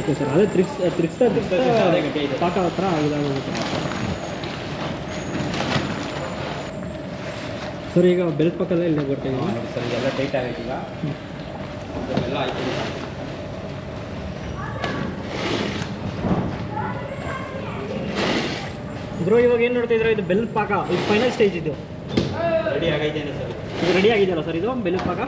ಓಕೆ ಸರ್ ಅದೇ ತ್ರಿಕ್ಸ್ ತ್ರಿಕ್ಸ್ತಾ ತ್ರಿಕ್ಸ್ತಾ ಅದೇ ಗಟ್ಟಿ ಐತೆ. ಪಾಕ ಹತ್ರ ಇದಾಗುತ್ತೆ ಸರ್ ಈಗ ಬೆಲ್ಟ್ ಪಕ್ಕದಲ್ಲೇ ಇಲ್ಲ ಬರ್ತೀನಿ ಸರ್ ಈಗೆಲ್ಲ ಟೈಟ್ ಆಗೈತೆ ಈಗ. ಎಲ್ಲ ಆಯ್ತು. ಬ್ರೋ ಇವಾಗ ಏನು ನೋಡ್ತಾ ಇದ್ರೆ ಇದು ಬೆಲ್ಪಾಕ ಇದು ಫೈನಲ್ ಸ್ಟೇಜ್ ಇದು. ರೆಡಿ ಆಗೈತೆ ಸರ್? ಇದು ರೆಡಿ ಆಗಿದೆಯಲ್ಲ ಸರ್? ಇದು ಬೆಲ್ ಪಾಕ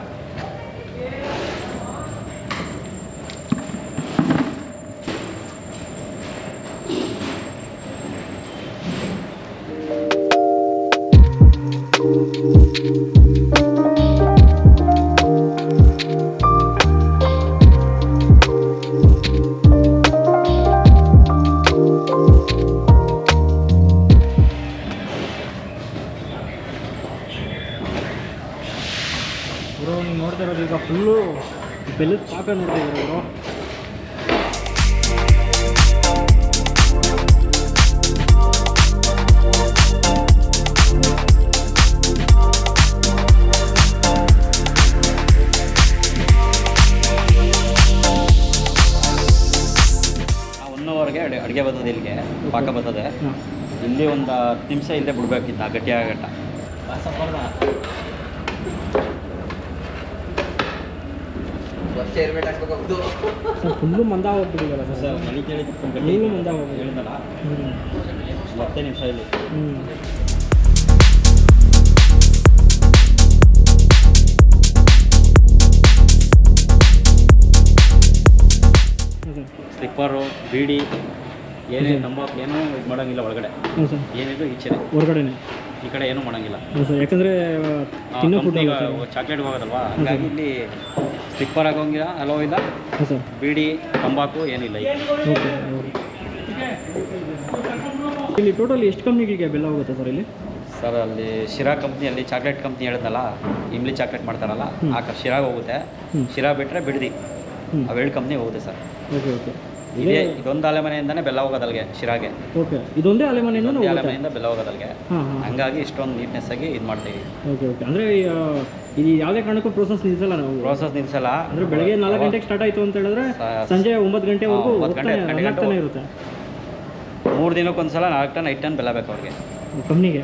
ಬೆಲ್ಲದ ಪಾಕ ಅವರು ಇದ್ದಾರೆ ಒನ್ ಅವರ್ಗೆ ಅಡಿ ಅಡುಗೆ ಬರ್ತದೆ ಇಲ್ಲಿಗೆ ಪಾಕ ಬರ್ತದೆ ಇಲ್ಲಿ ಒಂದು ಹತ್ತು ನಿಮಿಷ ಇಲ್ಲೇ ಬಿಡ್ಬೇಕಿತ್ತು ಆ ಗಟ್ಟಿ ಹಾಕ್ಬೇಕು ಸರ್ ಫುಲ್ಲು ಮಂದ ಹೋಗ್ಬಿಟ್ಟಿದಲ್ಲ ಸರ್. ಸರ್ ಮನೆ ಕೇಳಿ ಫುಲ್ ಮಂದ ನೀನು ಮುಂದೆ ಹೋಗಿ. ಹೇಳಿದಲ್ಲ? ಹತ್ತೇ ನಿಮಿಷ ಇಲ್ಲಿ ಹ್ಞೂ ಸ್ಲಿಪ್ಪರು ಬೀಡಿ ಏನೇ ನಮ್ಮ ಏನೂ ಇದು ಮಾಡೋಂಗಿಲ್ಲ ಒಳಗಡೆ. ಏನಿದು ಈಚೆನೆ. ಹೊರಗಡೆನೆ. ಈ ಕಡೆ ಏನೂ ಮಾಡೋಂಗಿಲ್ಲ. ಯಾಕಂದರೆ ತಿನ್ನೋ ಫುಡ್ ಈಗ ಚಾಕ್ಲೇಟ್ ಹೋಗೋದಲ್ವಾ? ಹಂಗಾಗಿ ಇಲ್ಲಿ ಸ್ಲಿಪ್ಪರ್ ಆಗೋಂಗಿಲ್ಲ ಅಲೋ ಇಲ್ಲ ಹಾಂ ಸರ್ ಬೀಡಿ ತಂಬಾಕು ಏನಿಲ್ಲ ಈಗ. ಓಕೆ. ಇಲ್ಲಿ ಟೋಟಲ್ ಎಷ್ಟು ಕಂಪ್ನಿಗಳಿಗೆ ಬೆಲ್ಲ ಹೋಗುತ್ತೆ ಸರ್ ಇಲ್ಲಿ? ಸರ್ ಅಲ್ಲಿ ಶಿರಾ ಕಂಪ್ನಿಯಲ್ಲಿ ಚಾಕ್ಲೇಟ್ ಕಂಪ್ನಿ ಹೇಳಿದ್ನಲ್ಲ ಇಮ್ಲಿ ಚಾಕ್ಲೇಟ್ ಮಾಡ್ತಾರಲ್ಲ. ಆ ಶಿರಾಗ ಹೋಗುತ್ತೆ. ಶಿರಾ ಬಿಟ್ಟರೆ ಬಿಡದಿ. ಅವೆರಡು ಕಂಪ್ನಿ ಹೋಗುತ್ತೆ ಸರ್. Okay okay. ಇದೇ ಇದೊಂದು ಅಲೆಮನೆಯಿಂದನೇ ಬೆಲ್ಲ ಹೋಗೋದಲ್ಗೆ ಶಿರಾಗೆ. ಓಕೆ ಇದೊಂದೇ ಅಲೆಮನೆಯಿಂದ ಇದೊಂದೇ ಅಲೆಮನೆಯಿಂದ ಬೆಲ್ಲ ಹೋಗೋದಲ್ಗೆ. ಹಾಂ ಹಾಂ. ಹಂಗಾಗಿ ಇಷ್ಟೊಂದು ನೀಟ್ನೆಸ್ ಆಗಿ ಇದು ಮಾಡ್ತೀವಿ. Okay okay. ಅಂದರೆ ಇದು ಯಾವುದೇ ಕಾರಣಕ್ಕೂ ಪ್ರೋಸೆಸ್ ನಿಲ್ಲಿಸಲ್ಲ ನಾವು? ಪ್ರೋಸೆಸ್ ನಿಲ್ಸಲ್ಲ. ಅಂದರೆ ಬೆಳಗ್ಗೆ ನಾಲ್ಕು ಗಂಟೆಗೆ ಸ್ಟಾರ್ಟ್ ಆಯಿತು ಅಂತ ಹೇಳಿದ್ರೆ ಸಂಜೆ ಒಂಬತ್ತು ಗಂಟೆವರೆಗೂ ಒಂಬತ್ತು ಗಂಟೆ, ಗಂಟೆ ಇರುತ್ತೆ. ಮೂರು ದಿನಕ್ಕೊಂದ್ಸಲ ನಾಲ್ಕು ಟನ್ ಐದು ಟನ್ ಬೆಲ್ಲ ಬೇಕು ಅವ್ರಿಗೆ. ಕಂಪ್ನಿಗೆ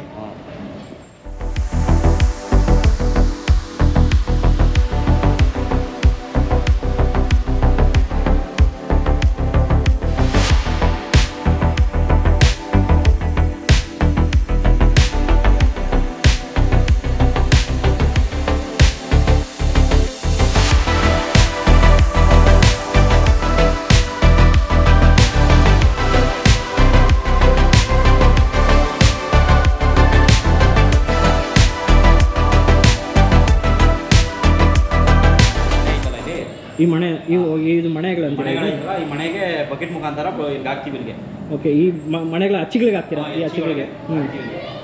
ಓಕೆ ಈ ಮನೆಗಳ ಅಚ್ಚಿಗಳಿಗೆ ಹಾಕ್ತೀರಾ? ಈ ಅಚ್ಚಿಗಳಿಗೆ? ಹ್ಞೂ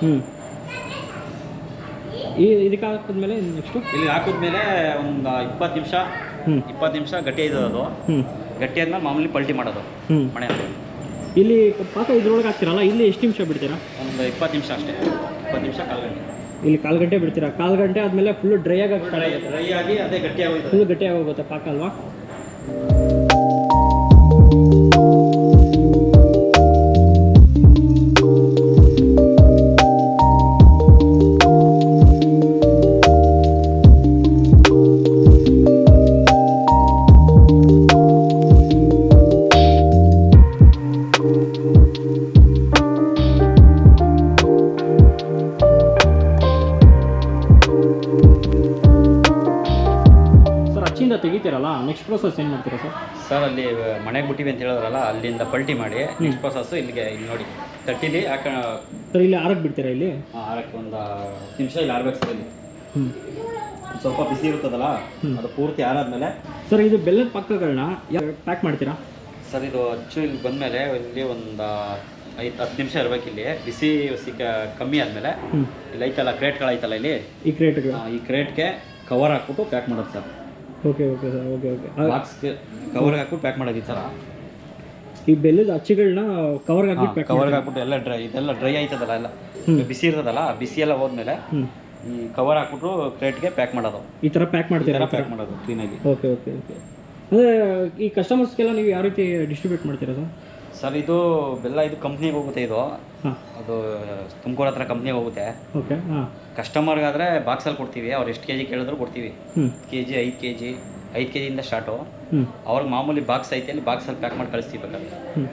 ಹ್ಞೂ ಈ ಇದಕ್ಕೆ ಹಾಕಿದ್ಮೇಲೆ ನೆಕ್ಸ್ಟು? ಇಲ್ಲಿ ಹಾಕಿದ್ಮೇಲೆ ಒಂದು ಇಪ್ಪತ್ತು ನಿಮಿಷ ಹ್ಞೂ ಇಪ್ಪತ್ತು ನಿಮಿಷ ಗಟ್ಟಿ ಇದೆ ಅದು. ಗಟ್ಟಿ ಆದ್ಮೇಲೆ ಮಾಮೂಲಿ ಪಲ್ಟಿ ಮಾಡೋದು ಹ್ಞೂ ಮನೆ ಇಲ್ಲಿ ಪಾಕ ಇದ್ರೊಳಗೆ ಹಾಕ್ತೀರಲ್ಲ ಇಲ್ಲಿ ಎಷ್ಟು ನಿಮಿಷ ಬಿಡ್ತೀರಾ? ಒಂದು ಇಪ್ಪತ್ತು ನಿಮಿಷ ಅಷ್ಟೇ. ಇಪ್ಪತ್ತು ನಿಮಿಷ ಕಾಲು ಗಂಟೆ ಇಲ್ಲಿ ಕಾಲು ಗಂಟೆ ಬಿಡ್ತೀರಾ? ಕಾಲು ಗಂಟೆ ಆದಮೇಲೆ ಫುಲ್ಲು ಡ್ರೈ ಆಗಿ ಡ್ರೈ ಆಗಿ ಅದೇ ಗಟ್ಟಿ ಆಗೋಯ್ತದೆ. ಫುಲ್ ಗಟ್ಟಿಯಾಗಿ ಹೋಗುತ್ತೆ ಪಾಕ ಅಲ್ವಾ? ಪ್ರೋಸೆಸ್ ಏನು ಮಾಡ್ತೀರಾ ಸರ್? ಸರ್ ಅಲ್ಲಿ ಮನೆಗೆ ಬಿಟ್ಟಿವಿ ಅಂತ ಹೇಳಿದ್ರಲ್ಲ ಅಲ್ಲಿಂದ ಪಲ್ಟಿ ಮಾಡಿ ನೆಕ್ಸ್ಟ್ ಪ್ರೋಸೆಸ್ ಇಲ್ಲಿಗೆ ಇಲ್ಲಿ ನೋಡಿ ತಟ್ಟಿಲಿ ಹಾಕ ಸರ್ ಇಲ್ಲಿ ಆರಕ್ಕೆ ಬಿಡ್ತೀರಾ ಇಲ್ಲಿ? ಆರಕ್ಕೆ ಒಂದು ನಿಮಿಷ ಇಲ್ಲಿ ಆರ್ಬೇಕು ಸರ್ ಇಲ್ಲಿ. ಹ್ಞೂ ಸ್ವಲ್ಪ ಬಿಸಿ ಇರ್ತದಲ್ಲ ಅದು ಪೂರ್ತಿ ಆರಾದ್ಮೇಲೆ ಸರ್ ಇದು ಬೆಲ್ಲದ ಪಕ್ಕಗಳನ್ನ ಪ್ಯಾಕ್ ಮಾಡ್ತೀರಾ? ಸರ್ ಇದು ಅಚ್ಚು ಇಲ್ಲಿ ಬಂದಮೇಲೆ ಇಲ್ಲಿ ಒಂದು ಐದು ಹತ್ತು ನಿಮಿಷ ಇರ್ಬೇಕು ಇಲ್ಲಿ. ಬಿಸಿ ಸಿಕ್ಕ ಕಮ್ಮಿ ಆದಮೇಲೆ ಇಲ್ಲಿ ಐತಲ್ಲ ಕ್ರೇಟ್ಗಳೈತಲ್ಲ ಇಲ್ಲಿ. ಈ ಕ್ರೇಟ್ಗಳು ಈ ಕ್ರೇಟ್ಗೆ ಕವರ್ ಹಾಕ್ಬಿಟ್ಟು ಪ್ಯಾಕ್ ಮಾಡೋದು sir. Okay okay sir okay okay ಬಾಕ್ಸ್ಗೆ ಕವರ್ಗೆ ಹಾಕ್ಬಿಟ್ಟು ಪ್ಯಾಕ್ ಮಾಡೋದು ಈ ಥರ ಈ ಬೆಲ್ಲದ ಅಚ್ಚಿಗಳನ್ನ ಕವರ್ಗೆ ಹಾಕ್ಬಿಟ್ಟು ಪ್ಯಾಕ್ ಕವರ್ಗೆ ಹಾಕ್ಬಿಟ್ಟು ಎಲ್ಲ ಡ್ರೈ ಇದೆಲ್ಲ ಡ್ರೈ ಆಯ್ತದಲ್ಲ ಎಲ್ಲ. ಬಿಸಿ ಇರ್ತದಲ್ಲ ಆ ಬಿಸಿ ಎಲ್ಲ ಹೋದ್ಮೇಲೆ ಈ ಕವರ್ ಹಾಕ್ಬಿಟ್ಟು ಕ್ರೇಟ್ಗೆ ಪ್ಯಾಕ್ ಮಾಡೋದು. ಈ ಥರ ಪ್ಯಾಕ್ ಮಾಡ್ತೀರಾ? ಪ್ಯಾಕ್ ಮಾಡೋದು ಕ್ಲೀನಾಗಿ ಓಕೆ ಓಕೆ ಓಕೆ ಅಂದರೆ ಈ ಕಸ್ಟಮರ್ಸ್ಗೆಲ್ಲ ನೀವು ಯಾವ ರೀತಿ ಡಿಸ್ಟ್ರಿಬ್ಯೂಟ್ ಮಾಡ್ತೀರಾ ಸರ್ ಸರ್ ಇದು ಬೆಲ್ಲ ಇದು ಕಂಪ್ನಿಗೆ ಹೋಗುತ್ತೆ ಇದು. ಅದು ತುಮಕೂರು ಹತ್ರ ಕಂಪ್ನಿಗೆ ಹೋಗುತ್ತೆ. ಓಕೆ ಹಾಂ. ಕಸ್ಟಮರ್ಗಾದರೆ ಬಾಕ್ಸಲ್ಲಿ ಕೊಡ್ತೀವಿ. ಅವ್ರು ಎಷ್ಟು ಕೆ ಜಿ ಕೇಳಿದ್ರು ಕೊಡ್ತೀವಿ. ಕೆ ಜಿ ಐದು ಕೆ ಜಿ ಐದು ಕೆ ಜಿಯಿಂದ ಸ್ಟಾರ್ಟು ಅವ್ರಿಗೆ ಮಾಮೂಲಿ ಬಾಕ್ಸ್ ಐತೆ ಅಲ್ಲಿ ಬಾಕ್ಸಲ್ಲಿ ಪ್ಯಾಕ್ ಮಾಡಿ ಕಳಿಸ್ತೀವಿ ಬೇಕಾದ್ರೆ.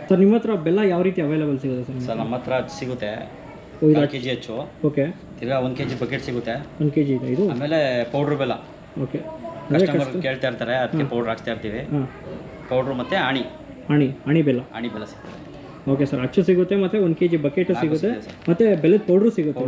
ಸರ್ ನಿಮ್ಮ ಹತ್ರ ಬೆಲ್ಲ ಯಾವ ರೀತಿ ಅವೈಲೇಬಲ್ ಸಿಗುತ್ತೆ ಸರ್ ಸರ್ ನಮ್ಮ ಹತ್ರ ಸಿಗುತ್ತೆ. ಕೆ ಜಿ ಹೆಚ್ಚು ಓಕೆ. ತಿರ್ಗಾ ಒಂದು ಕೆ ಜಿ ಬಕೆಟ್ ಸಿಗುತ್ತೆ. ಒಂದು ಕೆ ಜಿ ಇದೆ ಇದು? ಆಮೇಲೆ ಪೌಡ್ರ್ ಬೆಲ್ಲ. ಓಕೆ. ಕಸ್ಟಮರ್ ಕೇಳ್ತಾ ಇರ್ತಾರೆ ಅದಕ್ಕೆ ಪೌಡ್ರ್ ಹಾಕ್ತಾ ಇರ್ತೀವಿ. ಪೌಡ್ರು ಮತ್ತು ಆಣಿ. ಅಣಿ ಹಣಿ ಬೆಲ್ಲ. ಹಣಿ ಬೆಲ್ಲ ಸಿಗ್ತದೆ. ಓಕೆ ಸರ್ ಅಚ್ಚು ಸಿಗುತ್ತೆ ಮತ್ತೆ ಒಂದು ಕೆ ಜಿ ಬಕೆಟು ಸಿಗುತ್ತೆ. ಮತ್ತೆ ಬೆಲ್ಲದ ಪೌಡ್ರು ಸಿಗುತ್ತೆ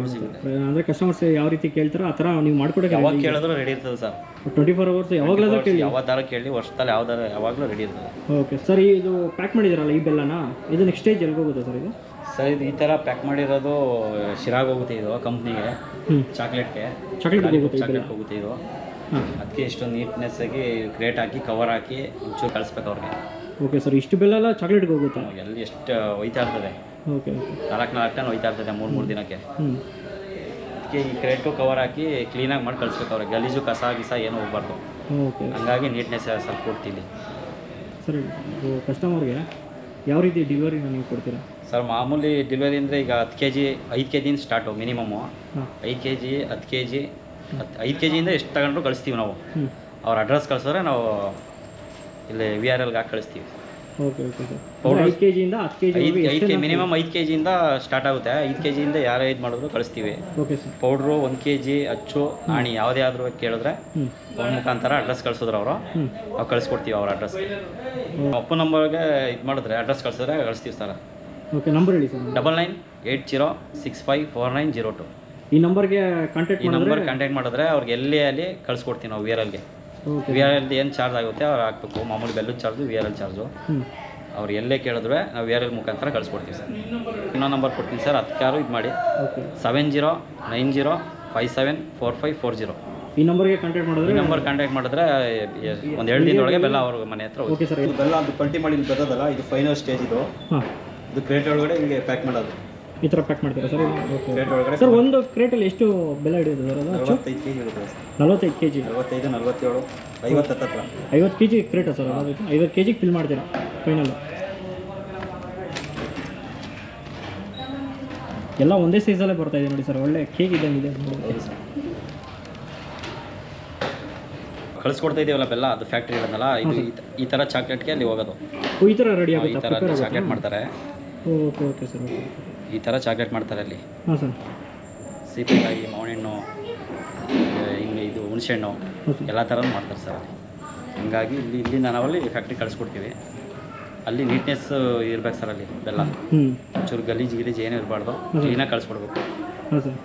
ಅಂದರೆ ಕಸ್ಟಮರ್ಸ್ ಯಾವ ರೀತಿ ಕೇಳ್ತಾರೋ ಆ ಥರ ನೀವು ಮಾಡ್ಕೊಡೋಕೆ ಯಾವಾಗ ಕೇಳಿದ್ರು ರೆಡಿ ಇರ್ತದೆ ಸರ್ ಟ್ವೆಂಟಿ ಫೋರ್ ಅವರ್ಸ್ ಯಾವಾಗಲಾದ್ರೂ ಕೇಳಿ. ಯಾವ ದಾರ ಕೇಳಿ ವರ್ಷದಲ್ಲಿ ಯಾವ್ದಾರ ಯಾವಾಗಲೂ ರೆಡಿ ಇರ್ತದೆ. ಓಕೆ ಸರ್ ಇದು ಪ್ಯಾಕ್ ಮಾಡಿದ್ದೀರಲ್ಲ ಈ ಬೆಲ್ಲನ? ಇದು ನೆಕ್ಸ್ಟ್ ಸ್ಟೇಜ್ ಎಲ್ಲಿಗೆ ಹೋಗುತ್ತೆ ಸರ್ ಇದು? ಸರ್ ಇದು ಈ ಥರ ಪ್ಯಾಕ್ ಮಾಡಿರೋದು ಶಿರಾಗ್ ಹೋಗುತ್ತೆ ಇದು ಕಂಪ್ನಿಗೆ ಗೆ ಚಾಕ್ಲೇಟ್ಗೆ ಚಾಕ್ಲೇಟ್ ಚಾಕ್ಲೇಟ್ ಹೋಗುತ್ತೆ ಇದು. ಅದಕ್ಕೆ ಇಷ್ಟೊಂದು ನೀಟ್ನೆಸ್ ಆಗಿ ಕ್ರೇಟ್ ಹಾಕಿ ಕವರ್ ಹಾಕಿ ಒಂಚೂರು ಕಳಿಸ್ಬೇಕು ಅವ್ರಿಗೆ. ಓಕೆ ಸರ್ ಇಷ್ಟು ಬೆಲ್ಲ ಎಲ್ಲ ಚಾಕ್ಲೇಟ್ಗೆ ಹೋಗುತ್ತಾ? ಎಲ್ಲಿ ಎಷ್ಟು ಒಯ್ತಾ ಇರ್ತದೆ. ಓಕೆ ಓಕೆ ನಾಲ್ಕು ನಾಲ್ಕು ಟನ್ ಒಯ್ತಾ ಇರ್ತದೆ ಮೂರು ಮೂರು ದಿನಕ್ಕೆ. ಹ್ಞೂ ಅದಕ್ಕೆ ಈ ಕ್ರೇಟು ಕವರ್ ಹಾಕಿ ಕ್ಲೀನಾಗಿ ಮಾಡಿ ಕಳಿಸ್ಬೇಕು ಅವ್ರಿಗೆ. ಗಲೀಜು ಕಸ ಗಿಸ ಏನು ಹೋಗ್ಬಾರ್ದು. ಓಕೆ ಹಂಗಾಗಿ ನೀಟ್ನೆಸ್ ಸ್ವಲ್ಪ ಕೊಡ್ತೀನಿ. ಸರ್ ಕಸ್ಟಮರ್ಗೆ ಯಾವ ರೀತಿ ಡೆಲಿವರಿ ನೀವು ಕೊಡ್ತೀರಾ? ಸರ್ ಮಾಮೂಲಿ ಡೆಲಿವರಿ ಅಂದರೆ ಈಗ ಹತ್ತು ಕೆ ಜಿ ಐದು ಕೆ ಜಿಯಿಂದ ಸ್ಟಾರ್ಟು ಮಿನಿಮಮ್ಮು ಐದು ಕೆ ಜಿ ಹತ್ತು ಕೆ ಜಿ ಹತ್ತು ಐದು ಕೆ ಜಿಯಿಂದ ಎಷ್ಟು ತಗೊಂಡ್ರು ಕಳಿಸ್ತೀವಿ ನಾವು. ಅವ್ರ ಅಡ್ರೆಸ್ ಕಳ್ಸಿದ್ರೆ ನಾವು ಇಲ್ಲಿ ವಿ ಆರ್ ಎಲ್ಗೆ ಹಾಕಿ ಕಳಿಸ್ತೀವಿ. ಓಕೆ ಓಕೆ ಸರ್ ಐದು ಕೆ ಜಿಯಿಂದ ಹತ್ತು ಕೆ ಐದು ಜಿ ಐದು ಕೆ ಮಿನಿಮಮ್ ಐದು ಕೆ ಜಿಯಿಂದ ಸ್ಟಾರ್ಟ್ ಆಗುತ್ತೆ. ಐದು ಕೆ ಜಿಯಿಂದ ಯಾರೇ ಇದು ಮಾಡಿದ್ರು ಕಳಿಸ್ತೀವಿ. ಓಕೆ ಸರ್ ಪೌಡ್ರು ಒಂದು ಕೆ ಜಿ ಅಚ್ಚು ಆಣಿ ಯಾವುದೇ ಆದರೂ ಕೇಳಿದ್ರೆ ಒಂದು ಫೋನ್ ಮುಖಾಂತರ ಅಡ್ರೆಸ್ ಕಳಿಸಿದ್ರು ಅವರು. ಅವ್ರು ನಾವು ಕಳಿಸ್ಕೊಡ್ತೀವಿ ಅವ್ರ ಅಡ್ರೆಸ್ ಅಪ್ಪು ನಂಬರ್ಗೆ ಇದು ಮಾಡಿದ್ರೆ ಅಡ್ರೆಸ್ ಕಳಿಸಿದ್ರೆ ಕಳಿಸ್ತೀವಿ ಸರ್ ಓಕೆ ನಂಬರ್ ಹೇಳಿ sir double nine eight zero six five four nine zero two ಈ ನಂಬರ್ಗೆ ಕಾಂಟ್ಯಾಕ್ಟ್ ಈ ನಂಬರ್ ಕಾಂಟ್ಯಾಕ್ಟ್ ಮಾಡಿದ್ರೆ ಅವ್ರಿಗೆ ಎಲ್ಲಿ ಅಲ್ಲಿ ಕಳಿಸ್ಕೊಡ್ತೀವಿ ನಾವು ವಿ ಆರ್ ಎಲ್ಗೆ ಓಕೆ ವಿ ಆರ್ ಎಲ್ ಏನು ಚಾರ್ಜ್ ಆಗುತ್ತೆ ಅವ್ರು ಹಾಕ್ಬೇಕು. ಮಾಮೂಲಿ ಬೆಲ್ಲದ charge V R L charge ಅವ್ರು ಎಲ್ಲೇ ಕೇಳಿದ್ರೆ ನಾವು ವಿ ಆರ್ ಎಲ್ ಮುಖಾಂತರ ಕಳಿಸ್ಕೊಡ್ತೀವಿ ಸರ್. ಇನ್ನೊಂದು ನಂಬರ್ ಕೊಡ್ತೀನಿ ಸರ್ ಅದಕ್ಕಾರು ಇದು ಮಾಡಿ. Seven zero nine zero five seven four five four zero ಈ ನಂಬರ್ಗೆ ಕಾಂಟ್ಯಾಕ್ಟ್ ಈ ಮಾಡಿದ್ರೆ ನಂಬರ್ ಕಾಂಟ್ಯಾಕ್ಟ್ ಮಾಡಿದ್ರೆ ಒಂದು ಎರಡು ದಿನದೊಳಗೆ ಬೆಲ್ಲ ಅವ್ರ ಮನೆ ಹತ್ರ ಓಕೆ ಸರ್ ಇದು ಬೆಲ್ಲ ಅದು ಪಲ್ಟಿ ಮಾಡಿ ಬರೋದಲ್ಲ ಇದು ಫೈನಲ್ ಸ್ಟೇಜ್ ಇದು. ಹಾಂ. ಇದು ಕ್ರೇಟ್ ಒಳಗಡೆ ಹಿಂಗೆ ಪ್ಯಾಕ್ ಮಾಡೋದು. ಈ ಥರ ಪ್ಯಾಕ್ ಮಾಡ್ತೀರಾ ಸರ್? ಓಕೆ ಕ್ರೇಟ್ ಒಳಗಡೆ ಸರ್ ಒಂದು ಕ್ರೇಟಲ್ಲಿ ಎಷ್ಟು ಬೆಲ್ಲ ಹಿಡಿಯೋದು ಸರ್ ಅದು? ನಲವತ್ತೈದು ಕೆ ಜಿ ಇರುತ್ತೆ ಸರ್. ನಲವತ್ತೈದು ಕೆ ಜಿ ನಲವತ್ತೈದು ನಲವತ್ತೇಳು ಐವತ್ತು ಹತ್ತತ್ರ. ಐವತ್ತು ಕೆ ಜಿ ಕ್ರೇಟಾ ಸರ್ ಐವತ್ತು ಕೆ ಜಿಗೆ ಫಿಲ್ ಮಾಡ್ತೀರಾ? ಫೈನಲ್ ಎಲ್ಲ ಒಂದೇ ಸೈಜಲ್ಲೇ ಬರ್ತಾ ಇದೆ ನೋಡಿ ಸರ್. ಒಳ್ಳೆ ಕೇಕ್ ಇದ್ದಂಗೆ ಇದೆ ನೋಡಿ. ಕಳಿಸ್ಕೊಡ್ತಾ ಇದೀವಲ್ಲ ಬೆಲ್ಲ? ಅದು ಫ್ಯಾಕ್ಟ್ರಿ ಇರೋದಲ್ಲ ಇದು ಈ ಥರ ಚಾಕ್ಲೇಟ್ಗೆ ಅಲ್ಲಿ ಹೋಗೋದು. ಓ ಈ ಥರ ರೆಡಿ ಈ ಆಗುತ್ತಾ? ಥರ ಚಾಕ್ಲೇಟ್ ಮಾಡ್ತಾರೆ. Okay okay sir okay. ಈ ಥರ ಚಾಕ್ಲೇಟ್ ಮಾಡ್ತಾರೆ ಅಲ್ಲಿ. ಹಾಂ ಸರ್. ಸೀಬೆಕಾಯಿ ಮಾವಿನಹಣ್ಣು ಹಿಂಗೆ ಇದು ಹುಣಸೆಹಣ್ಣು ಎಲ್ಲ ಥರನೂ ಮಾಡ್ತಾರೆ ಸರ್ ಅಲ್ಲಿ. ಹಂಗಾಗಿ ಇಲ್ಲಿ ಇಲ್ಲಿಂದ ನಾವಲ್ಲಿ ಫ್ಯಾಕ್ಟ್ರಿ ಕಳಿಸ್ಕೊಡ್ತೀವಿ. ಅಲ್ಲಿ ನೀಟ್ನೆಸ್ ಇರ್ಬೇಕು ಸರ್ ಅಲ್ಲಿ ಬೆಲ್ಲ. ಚೂರು ಒಂಚೂರು ಗಲೀಜು ಗಿಲೀಜು ಏನೂ ಇರಬಾರ್ದು. ಕ್ಲೀನಾಗಿ ಕಳಿಸ್ಕೊಡ್ಬೇಕು. ಹಾಂ ಸರ್.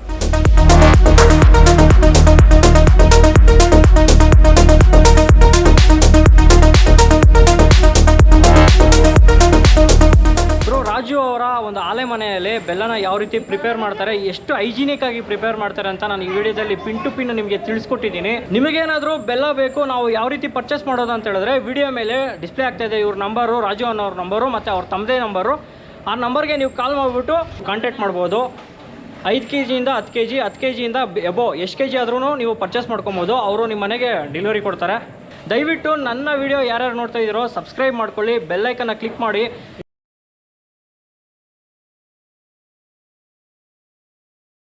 ಮನೆಯಲ್ಲಿ ಬೆಲ್ಲನ ಯಾವ ರೀತಿ ಪ್ರಿಪೇರ್ ಮಾಡ್ತಾರೆ, ಎಷ್ಟು ಹೈಜಿನಿಕ್ ಆಗಿ ಪ್ರಿಪೇರ್ ಮಾಡ್ತಾರೆ ಅಂತ ನಾನು ಈ ವಿಡಿಯೋದಲ್ಲಿ ಪಿನ್ ಟು ಪಿನ್ ನಿಮಗೆ ತಿಳಿಸ್ಕೊಟ್ಟಿದ್ದೀನಿ. ನಿಮಗೇನಾದರೂ ಬೆಲ್ಲ ಬೇಕು, ನಾವು ಯಾವ ರೀತಿ ಪರ್ಚೇಸ್ ಮಾಡೋದು ಅಂತ ಹೇಳಿದ್ರೆ, ವಿಡಿಯೋ ಮೇಲೆ ಡಿಸ್ಪ್ಲೇ ಆಗ್ತಾ ಇದೆ ಇವ್ರ ನಂಬರು ರಾಜು ಅನ್ನೋರ ನಂಬರು ಮತ್ತು ಅವ್ರ ತಮ್ಮದೇ ನಂಬರು ಆ ನಂಬರ್ಗೆ ನೀವು ಕಾಲ್ ಮಾಡಿಬಿಟ್ಟು ಕಾಂಟ್ಯಾಕ್ಟ್ ಮಾಡ್ಬೋದು. ಐದು ಕೆ ಜಿಯಿಂದ ಹತ್ತು ಕೆ ಜಿ ಹತ್ತು ಕೆ ಜಿಯಿಂದ ಎಬೋ ಎಷ್ಟು ಕೆ ಜಿ ಆದ್ರೂ ನೀವು ಪರ್ಚೇಸ್ ಮಾಡ್ಕೊಬೋದು. ಅವರು ನಿಮ್ಮ ಮನೆಗೆ ಡೆಲಿವರಿ ಕೊಡ್ತಾರೆ. ದಯವಿಟ್ಟು ನನ್ನ ವಿಡಿಯೋ ಯಾರ್ಯಾರು ನೋಡ್ತಾ ಇದ್ದೀರೋ ಸಬ್ಸ್ಕ್ರೈಬ್ ಮಾಡ್ಕೊಳ್ಳಿ ಬೆಲ್ಲೈಕನ್ನ ಕ್ಲಿಕ್ ಮಾಡಿ.